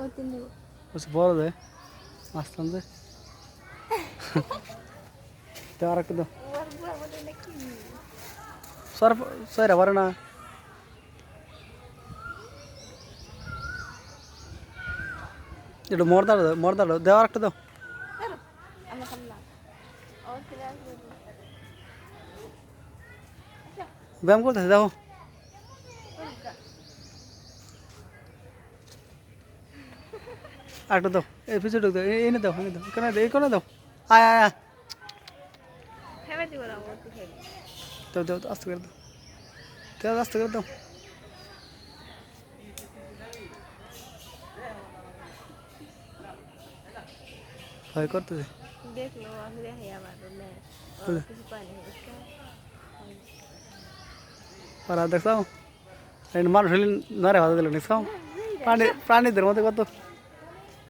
ওই তিন দেবো। বলছে বড় দেয় আসতাম যে দেওয়া আর একটু দাও। সর সরা না। একটু মর্দার দাও মর্দার দাও। দেওয়া একটা দাও। ব্যায়াম করতেছে, দেখো। আরেকটা দাও। এই পিছনে ঢুক দাও এনে দাও এনে দাও কেন এই কোনে দাও। আয় আয় ওর দাও। দাও আস্তে করে দাও। দাও আস্তে করে দাও। ভয় হচ্ছে আর দেখছাও মানুষ হলে নারে ভাজা দিল দেখছাও প্রাণী প্রাণীদের মধ্যে কত